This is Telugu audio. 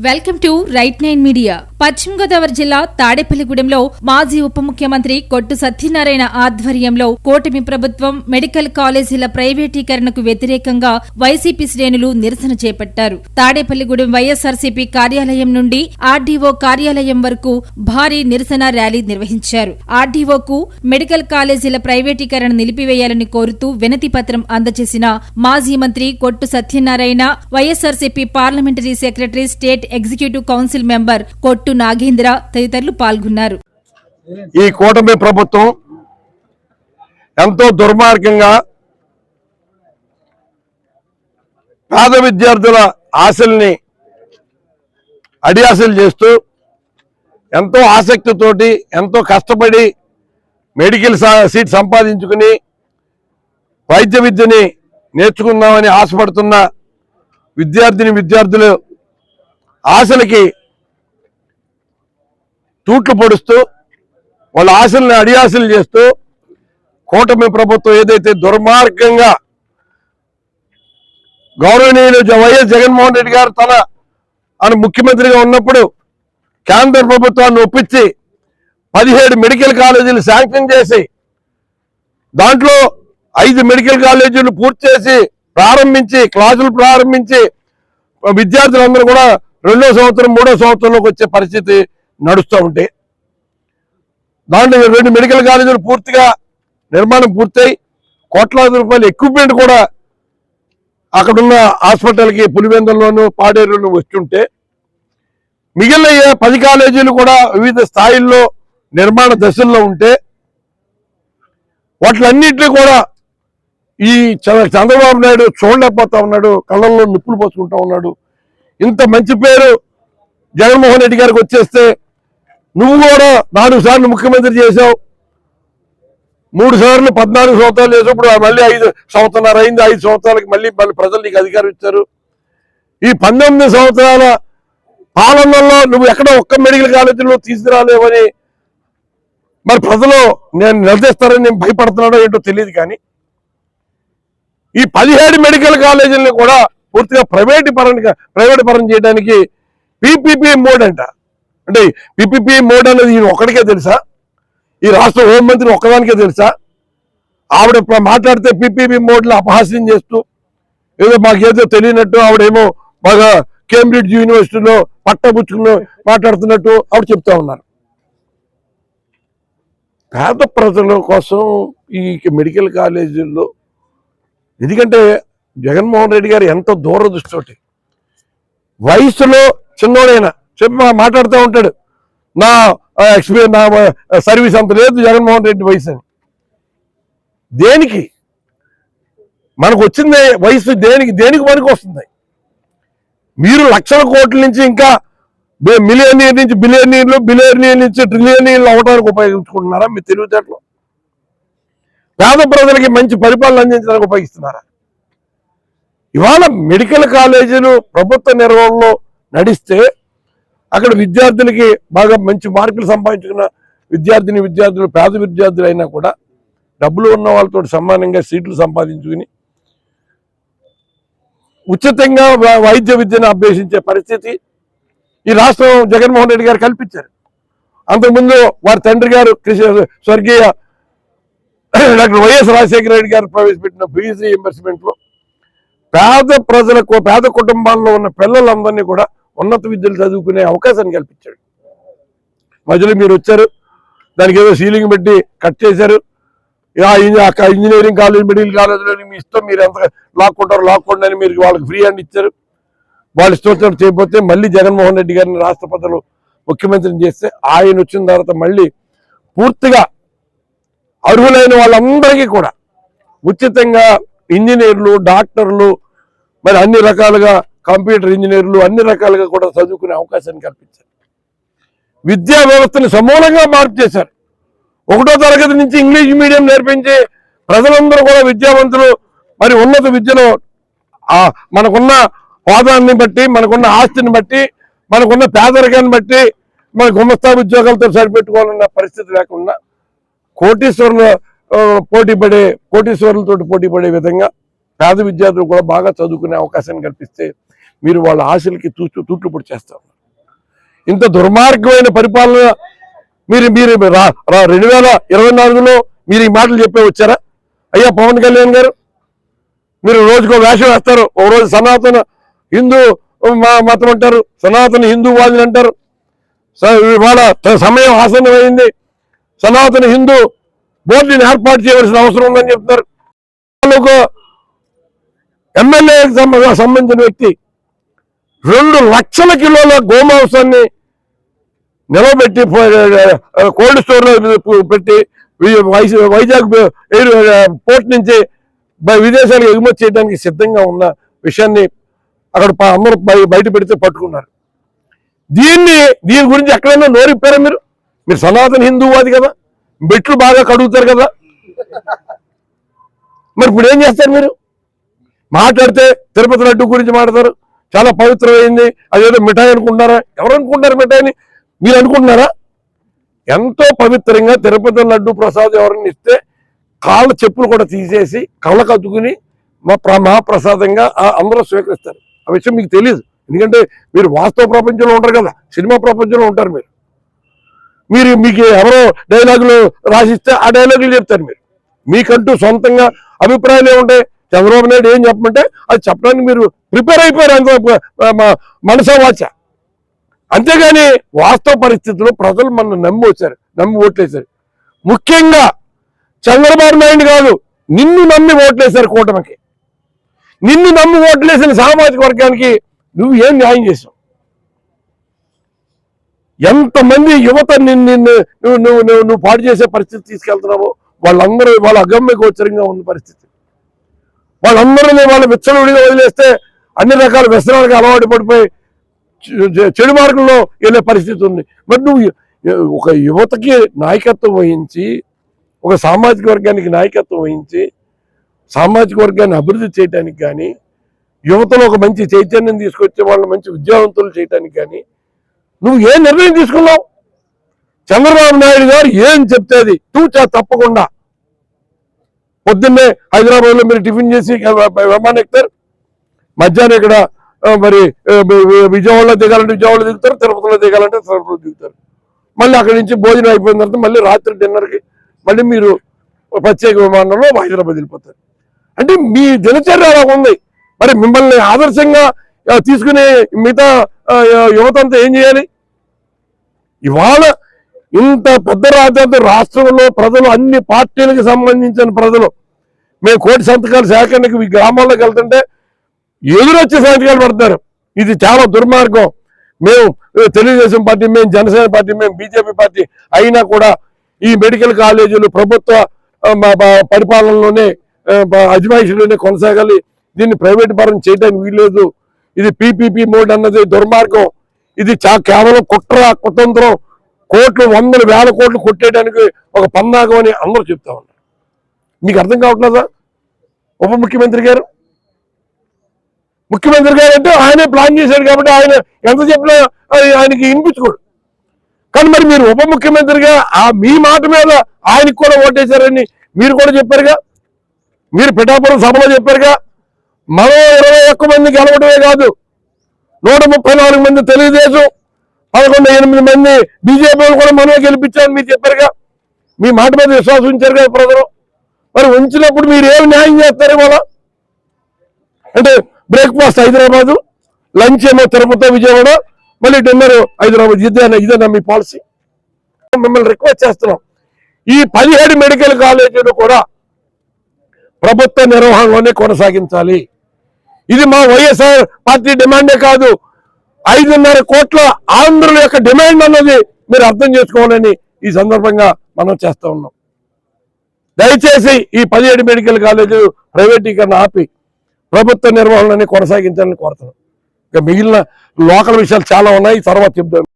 Welcome to right nine media Paschima Godavari జిల్లా తాడేపల్లిగూడెంలో మాజీ ఉప ముఖ్యమంత్రి కొట్టు సత్యనారాయణ ఆధ్వర్యంలో కూటమి ప్రభుత్వం మెడికల్ కాలేజీల ప్రైవేటీకరణకు వ్యతిరేకంగా వైసీపీ శ్రేణులు నిరసన చేపట్టారు. తాడేపల్లిగూడెం వైఎస్ఆర్సీపీ కార్యాలయం నుండి ఆర్డీఓ కార్యాలయం వరకు భారీ నిరసన ర్యాలీ నిర్వహించారు. ఆర్డీఓకు మెడికల్ కాలేజీల ప్రైవేటీకరణ నిలిపివేయాలని కోరుతూ వినతి పత్రం అందజేసిన మాజీ మంత్రి Kottu Satyanarayana YSRCP parliamentary secretary state executive council member Kottu Nagendra తదితరులు పాల్గొన్నారు. ఈ కూటమి ప్రభుత్వం ఎంతో దుర్మార్గంగా పేద విద్యార్థుల ఆశల్ని అడియాసలు చేస్తూ ఎంతో ఆసక్తితోటి ఎంతో కష్టపడి మెడికల్ సీట్ సంపాదించుకుని వైద్య విద్యని నేర్చుకుందామని ఆశపడుతున్న విద్యార్థిని విద్యార్థులు ఆశలకి తూట్లు పొడుస్తూ వాళ్ళ ఆశల్ని అడియాసలు చేస్తూ కూటమి ప్రభుత్వం ఏదైతే దుర్మార్గంగా గౌరవనీయులు వైఎస్ జగన్మోహన్ రెడ్డి గారు తన ఆయన ముఖ్యమంత్రిగా ఉన్నప్పుడు కేంద్ర ప్రభుత్వాన్ని ఒప్పించి పదిహేడు మెడికల్ కాలేజీలు శాంక్షన్ చేసి దాంట్లో ఐదు మెడికల్ కాలేజీలు పూర్తి చేసి ప్రారంభించి క్లాసులు ప్రారంభించి విద్యార్థులందరూ కూడా రెండో సంవత్సరం మూడో సంవత్సరంలోకి వచ్చే పరిస్థితి నడుస్తూ ఉంటే. దాంట్లో రెండు మెడికల్ కాలేజీలు పూర్తిగా నిర్మాణం పూర్తయి కోట్లాది రూపాయల ఎక్విప్మెంట్ కూడా అక్కడున్న హాస్పిటల్కి పులివెందుల్లోనూ పాడేరులోనూ వస్తుంటే మిగిలిన పది కాలేజీలు కూడా వివిధ స్థాయిల్లో నిర్మాణ దశల్లో ఉంటే వాటిలన్నింటినీ కూడా ఈ చంద్రబాబు నాయుడు చూడలేకపోతా ఉన్నాడు కళ్ళల్లో నిప్పులు పోసుకుంటా ఉన్నాడు. ఇంత మంచి పేరు జగన్మోహన్ రెడ్డి గారికి వచ్చేస్తే నువ్వు కూడా నాలుగు సార్లు ముఖ్యమంత్రి చేశావు. మూడు సార్లు పద్నాలుగు సంవత్సరాలు చేసినప్పుడు మళ్ళీ ఐదు సంవత్సరాలు అయింది. ఐదు సంవత్సరాలకి మళ్ళీ మళ్ళీ ప్రజలు నీకు అధికారం ఇచ్చారు. ఈ పంతొమ్మిది సంవత్సరాల పాలనలో నువ్వు ఎక్కడ ఒక్క మెడికల్ కాలేజీలో తీసుకురాలేవని మరి ప్రజలు నేను నిలదీస్తారని నేను భయపడుతున్నాడో ఏంటో తెలియదు కానీ ఈ పదిహేడు మెడికల్ కాలేజీలను కూడా పూర్తిగా ప్రైవేటు పరంగా ప్రైవేటు పరం చేయడానికి పీపీపీ మోడ్ అంట. అంటే పీపీపీ మోడ్ అనేది ఈయన ఒక్కడికే తెలుసా? ఈ రాష్ట్ర హోంమంత్రి ఒక్కదానికే తెలుసా? ఆవిడ మాట్లాడితే పీపీపీ మోడ్లో అపహాస్యం చేస్తూ ఏదో మాకేదో తెలియనట్టు ఆవిడేమో బాగా కేంబ్రిడ్జ్ యూనివర్సిటీలో పట్టబుచ్చుకుని మాట్లాడుతున్నట్టు ఆవిడ చెప్తా ఉన్నారు. పేద ప్రజల కోసం ఈ మెడికల్ కాలేజీల్లో ఎందుకంటే జగన్మోహన్ రెడ్డి గారు ఎంత దూరదృష్టి వయసులో చిన్నోడైనా చెప్పి మాట్లాడుతూ ఉంటాడు. నా ఎక్స్పీరియన్స్ నా సర్వీస్ అంత లేదు జగన్మోహన్ రెడ్డి వయసు అని. దేనికి? మనకు వచ్చింది వయసు దేనికి దేనికి పనికి వస్తుంది? మీరు లక్షల కోట్ల నుంచి ఇంకా మిలియనీర్ నుంచి బిలియనీర్లు బిలియనీర్ నుంచి ట్రిలియనీర్లు అవడానికి ఉపయోగించుకుంటున్నారా మీ తెలివితేటలు పేద ప్రజలకి మంచి పరిపాలన అందించడానికి ఉపయోగిస్తున్నారా? ఇవాళ మెడికల్ కాలేజీలు ప్రభుత్వ నిర్వహణలో నడిస్తే అక్కడ విద్యార్థులకి బాగా మంచి మార్కులు సంపాదించుకున్న విద్యార్థిని విద్యార్థులు పేద విద్యార్థులు అయినా కూడా డబ్బులు ఉన్న వాళ్ళతో సమానంగా సీట్లు సంపాదించుకుని ఉచితంగా వై- వైద్య విద్యను అభ్యసించే పరిస్థితి ఈ రాష్ట్రం జగన్మోహన్ రెడ్డి గారు కల్పించారు. అంతకుముందు వారి తండ్రి గారు కృషి స్వర్గీయ డాక్టర్ వైఎస్ రాజశేఖర రెడ్డి గారు ప్రవేశపెట్టిన ఫీజు రీఎంబర్స్మెంట్లో పేద ప్రజలకు పేద కుటుంబాల్లో ఉన్న పిల్లలందరినీ కూడా ఉన్నత విద్యలు చదువుకునే అవకాశాన్ని కల్పించాడు. మధ్యలో మీరు వచ్చారు దానికి ఏదో సీలింగ్ పెట్టి కట్ చేశారు. ఆ ఇంజనీరింగ్ కాలేజ్ మెడికల్ కాలేజ్లో మీ ఇష్టం మీరు ఎంత లాక్కుంటారు లాక్కోండి అని మీరు వాళ్ళకి ఫ్రీ హ్యాండ్ ఇచ్చారు. వాళ్ళు ఇష్టం చేయకపోతే మళ్ళీ జగన్మోహన్ రెడ్డి గారిని రాష్ట్రపతులు ముఖ్యమంత్రిని చేస్తే ఆయన వచ్చిన తర్వాత మళ్ళీ పూర్తిగా అర్హులైన వాళ్ళందరికీ కూడా ఉచితంగా ఇంజనీర్లు డాక్టర్లు మరి అన్ని రకాలుగా కంప్యూటర్ ఇంజనీర్లు అన్ని రకాలుగా కూడా చదువుకునే అవకాశాన్ని కల్పించారు. విద్యా వ్యవస్థను సమూలంగా మార్పు చేశారు. ఒకటో తరగతి నుంచి ఇంగ్లీష్ మీడియం నేర్పించి ప్రజలందరూ కూడా విద్యావంతులు మరి ఉన్నత విద్యలో మనకున్న హోదాన్ని బట్టి మనకున్న ఆస్తిని బట్టి మనకున్న పేదరికాన్ని బట్టి మన గుమస్తా ఉద్యోగాలతో సరిపెట్టుకోవాలన్న పరిస్థితి లేకుండా కోటీశ్వరుల పోటీ పడే కోటీశ్వరులతో పోటీ పడే విధంగా పేద విద్యార్థులు కూడా బాగా చదువుకునే అవకాశాన్ని కల్పిస్తే మీరు వాళ్ళ ఆశలకి తూచు తూట్లు చేస్తారు. ఇంత దుర్మార్గమైన పరిపాలన మీరు మీరు రెండు వేల ఇరవై నాలుగులో మీరు ఈ మాటలు చెప్పే వచ్చారా? అయ్యా పవన్ కళ్యాణ్ గారు మీరు రోజుకో వేషం వేస్తారు. ఓ రోజు సనాతన హిందూ మతం అంటారు. సనాతన హిందూవాదులు అంటారు. ఇవాళ సమయం ఆసన్నమైంది. సనాతన హిందూ బోర్డుని ఏర్పాటు చేయవలసిన అవసరం ఉందని చెప్తారు వాళ్ళకు సంబంధించిన వ్యక్తి రెండు లక్షల కిలోల గోమాంసాన్ని నిలబెట్టి కోల్డ్ స్టోర్లో పెట్టి వైజాగ్ ఎయిర్ పోర్ట్ నుంచి విదేశాలకు ఎగుమతి చేయడానికి సిద్ధంగా ఉన్న విషయాన్ని అక్కడ అందరూ బయ- బయట పెడితే పట్టుకున్నారు. దీన్ని దీని గురించి ఎక్కడైనా నోరిప్పారా మీరు? మీరు సనాతన హిందూవాది కదా? మెట్లు బాగా కడుగుతారు కదా? మరి ఇప్పుడు ఏం చేస్తారు మీరు? మాట్లాడితే తిరుపతి లడ్డు గురించి మాట్లాడతారు. చాలా పవిత్రమైంది. అదేదో మిఠాయి అనుకుంటున్నారా? ఎవరు అనుకుంటారు మిఠాయిని? మీరు అనుకుంటున్నారా? ఎంతో పవిత్రంగా తిరుపతి లడ్డు ప్రసాదం ఎవరిని ఇస్తే కాళ్ళ చెప్పులు కూడా తీసేసి కళ్ళకు అద్దుకుని మా ప్ర- ప్రసాదంగా ఆ- అందరూ స్వీకరిస్తారు. ఆ విషయం మీకు తెలియదు ఎందుకంటే మీరు వాస్తవ ప్రపంచంలో ఉంటారు కదా. సినిమా ప్రపంచంలో ఉంటారు మీరు. మీరు మీకు ఎవరో డైలాగులు రాసిస్తే ఆ డైలాగులు చెప్తారు మీరు. మీకంటూ సొంతంగా అభిప్రాయాలు ఏముంటాయి చంద్రబాబు నాయుడు ఏం చెప్పమంటే అది చెప్పడానికి మీరు ప్రిపేర్ అయిపోయారు అంత మనసా వాచ. అంతేగాని వాస్తవ పరిస్థితుల్లో ప్రజలు మన నమ్మి వచ్చారు నమ్మి ఓట్లేశారు. ముఖ్యంగా చంద్రబాబు నాయుడు కాదు నిన్ను నమ్మి ఓట్లేశారు కూటమికి. నిన్ను నమ్మి ఓట్లేసిన సామాజిక వర్గానికి నువ్వు ఏం న్యాయం చేసావు ఎంతమంది యువత నిన్ను నువ్వు నువ్వు నువ్వు నువ్వు పాడు చేసే పరిస్థితి తీసుకెళ్తున్నావో? వాళ్ళందరూ వాళ్ళ అగమ్య గోచరంగా ఉన్న పరిస్థితి. వాళ్ళందరినీ వాళ్ళ విచ్చలవిడిగా వదిలేస్తే అన్ని రకాల వ్యసనాలకు అలవాటు పడిపోయి చె- చెడు మార్గంలో వెళ్ళే పరిస్థితి ఉంది. మరి నువ్వు ఒక యువతకి నాయకత్వం వహించి ఒక సామాజిక వర్గానికి నాయకత్వం వహించి సామాజిక వర్గాన్ని అభివృద్ధి చేయడానికి కానీ యువతలో ఒక మంచి చైతన్యం తీసుకొచ్చే వాళ్ళని మంచి విద్యావంతులు చేయడానికి కానీ నువ్వు ఏ నిర్ణయం తీసుకున్నావు? చంద్రబాబు నాయుడు గారు ఏం చెప్తే అది? తూచా తప్పకుండా. పొద్దున్నే హైదరాబాద్లో మీరు టిఫిన్ చేసి విమానం ఎక్కుతారు మధ్యాహ్నం ఇక్కడ మరి విజయవాడలో దిగాలంటే విజయవాడలో దిగుతారు తిరుపతిలో దిగాలంటే తిరుపతిలో దిగుతారు. మళ్ళీ అక్కడి నుంచి భోజనం అయిపోయిన తర్వాత మళ్ళీ రాత్రి డిన్నర్కి మళ్ళీ మీరు ప్రత్యేక విమానంలో హైదరాబాద్ వెళ్ళిపోతారు. అంటే మీ దినచర్య అలా ఉంది. మరి మిమ్మల్ని ఆదర్శంగా తీసుకునే మిగతా యువత అంతా ఏం చేయాలి? ఇవాళ ఇంత పెద్ద రాజ్యాంగ రాష్ట్రంలో ప్రజలు అన్ని పార్టీలకు సంబంధించిన ప్రజలు మేము కోటి సంతకాల సేకరణకి ఈ గ్రామాల్లోకి వెళ్తుంటే ఎదురొచ్చే సంతకాలు పడుతున్నారు. ఇది చాలా దుర్మార్గం. మేము తెలుగుదేశం పార్టీ మేము జనసేన పార్టీ మేము బీజేపీ పార్టీ అయినా కూడా ఈ మెడికల్ కాలేజీలు ప్రభుత్వ పరిపాలనలోనే ఆ, అజమాయిషీలోనే కొనసాగాలి. దీన్ని ప్రైవేట్ పరం చేయడానికి వీల్లేదు. ఇది పీపీపీ మోడ్ అన్నది దుర్మార్గం. ఇది చా కేవలం కుట్ర కుతంత్రం కోట్లు వందల వేల కోట్లు కొట్టేయడానికి ఒక పన్నాగం అని అందరూ చెప్తా మీకు అర్థం కావట్లేదా? ఉప ముఖ్యమంత్రి గారు? ముఖ్యమంత్రి గారు అంటే ఆయనే ప్లాన్ చేశాడు కాబట్టి ఆయన ఎంత చెప్పినా ఆయనకి వినిపించుకోడు కానీ మరి మీరు ఉప ముఖ్యమంత్రిగా ఆ మీ మాట మీద ఆయనకు కూడా ఓటేశారని మీరు కూడా చెప్పారుగా? మీరు పిఠాపురం సభలో చెప్పారుగా? మరో ఇరవై ఒక్క మంది గెలవడమే కాదు నూట ముప్పై నాలుగు మంది తెలుగుదేశం పదకొండు ఎనిమిది మంది బీజేపీ కూడా మనమే గెలిపించామని మీరు చెప్పారుగా? మీ మాట మీద విశ్వాసం ఉంచారు కదా ప్రజలు? మరి ఉంచినప్పుడు మీరు ఏమి న్యాయం చేస్తారు ఇవాళ? అంటే బ్రేక్ఫాస్ట్ హైదరాబాదు లంచ్ ఏమో తిరుపతి విజయవాడ మళ్ళీ డిన్నర్ హైదరాబాద్. ఇదేనా ఇదేనా మీ పాలసీ మిమ్మల్ని రిక్వెస్ట్ చేస్తున్నాం. ఈ పదిహేడు మెడికల్ కాలేజీలు కూడా ప్రభుత్వ నిర్వహణలోనే కొనసాగించాలి. ఇది మా వైఎస్ఆర్ పార్టీ డిమాండే కాదు. ఐదున్నర కోట్ల ఆంధ్రుల యొక్క డిమాండ్ అన్నది మీరు అర్థం చేసుకోవాలని ఈ సందర్భంగా మనం చేస్తూ ఉన్నాం. దయచేసి ఈ పదిహేడు మెడికల్ కాలేజీలు ప్రైవేటీకరణ ఆపి ప్రభుత్వ నిర్వహణని కొనసాగించాలని కోరుతున్నాం. ఇంకా మిగిలిన లోకల్ విషయాలు చాలా ఉన్నాయి. తర్వాత చెప్తాను.